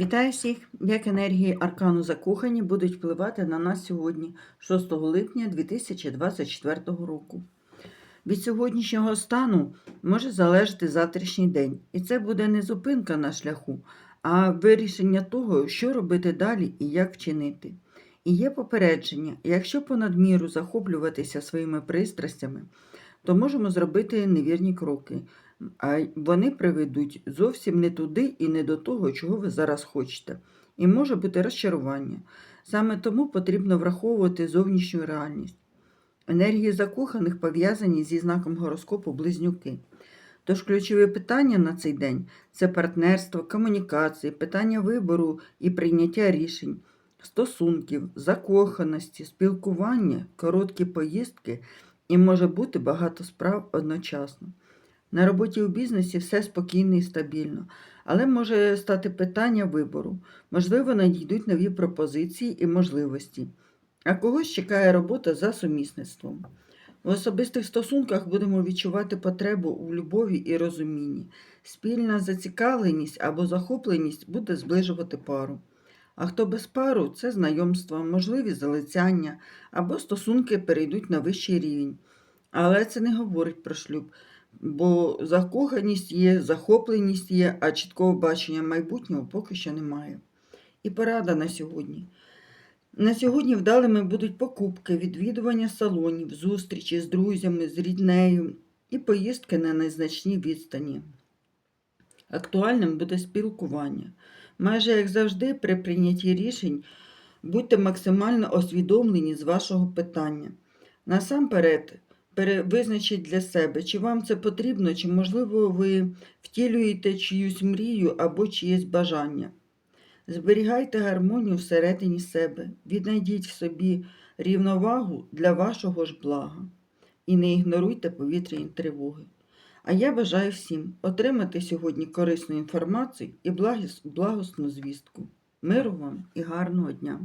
Вітаю всіх! Як енергії аркану закохані будуть впливати на нас сьогодні, 6 липня 2024 року. Від сьогоднішнього стану може залежати завтрашній день, і це буде не зупинка на шляху, а вирішення того, що робити далі і як вчинити. І є попередження, якщо понад міру захоплюватися своїми пристрастями, то можемо зробити невірні кроки, вони приведуть зовсім не туди і не до того, чого ви зараз хочете. І може бути розчарування. Саме тому потрібно враховувати зовнішню реальність. Енергії закоханих пов'язані зі знаком гороскопу близнюки. Тож ключові питання на цей день це партнерство, комунікації, питання вибору і прийняття рішень, стосунків, закоханості, спілкування, короткі поїздки і може бути багато справ одночасно. На роботі у бізнесі все спокійно і стабільно, але може стати питання вибору. Можливо, надійдуть нові пропозиції і можливості. А когось чекає робота за сумісництвом. В особистих стосунках будемо відчувати потребу у любові і розумінні. Спільна зацікавленість або захопленість буде зближувати пару. А хто без пару це знайомства, можливі залицяння або стосунки перейдуть на вищий рівень. Але це не говорить про шлюб бо закоханість є, захопленість є, а чіткого бачення майбутнього поки що немає. І порада на сьогодні. На сьогодні вдалими будуть покупки, відвідування салонів, зустрічі з друзями, з ріднею і поїздки на незначні відстані. Актуальним буде спілкування. Майже як завжди, при прийнятті рішень будьте максимально освідомлені з вашого питання. Насамперед, пере- визначіть для себе, чи вам це потрібно, чи, можливо, ви втілюєте чиюсь мрію або чиєсь бажання. Зберігайте гармонію всередині себе, віднайдіть в собі рівновагу для вашого ж блага і не ігноруйте повітряні тривоги. А я бажаю всім отримати сьогодні корисну інформацію і благосну звістку. Миру вам і гарного дня!